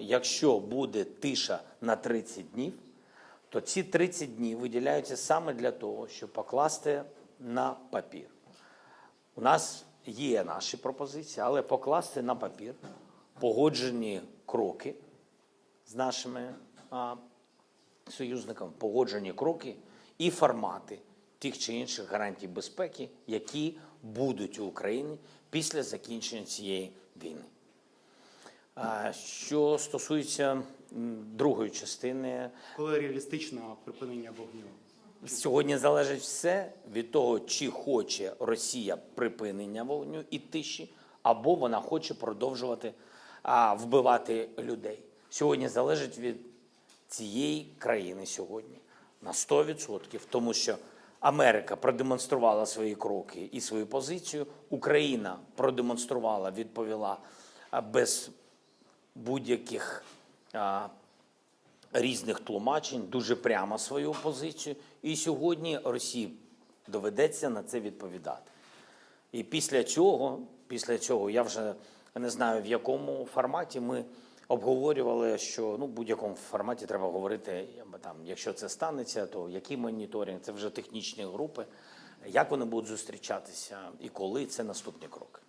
Якщо буде тиша на 30 днів, то ці 30 днів виділяються саме для того, щоб покласти на папір. У нас є наші пропозиції, але покласти на папір погоджені кроки з нашими а, союзниками, погоджені кроки і формати тих чи інших гарантій безпеки, які будуть у Україні після закінчення цієї війни. Що стосується другої частини, Коли реалістичне припинення вогню? Сьогодні залежить все від того, чи хоче Росія припинення вогню і тиші, або вона хоче продовжувати а, вбивати людей. Сьогодні залежить від цієї країни сьогодні на 100%, тому що Америка продемонструвала свої кроки і свою позицію. Україна продемонструвала, відповіла без будь-яких різних тлумачень, дуже прямо свою позицію. І сьогодні Росії доведеться на це відповідати. І після цього, після цього, я вже не знаю в якому форматі ми обговорювали, що ну в будь-якому форматі треба говорити, там, якщо це станеться, то який моніторинг, це вже технічні групи, як вони будуть зустрічатися і коли це наступні кроки.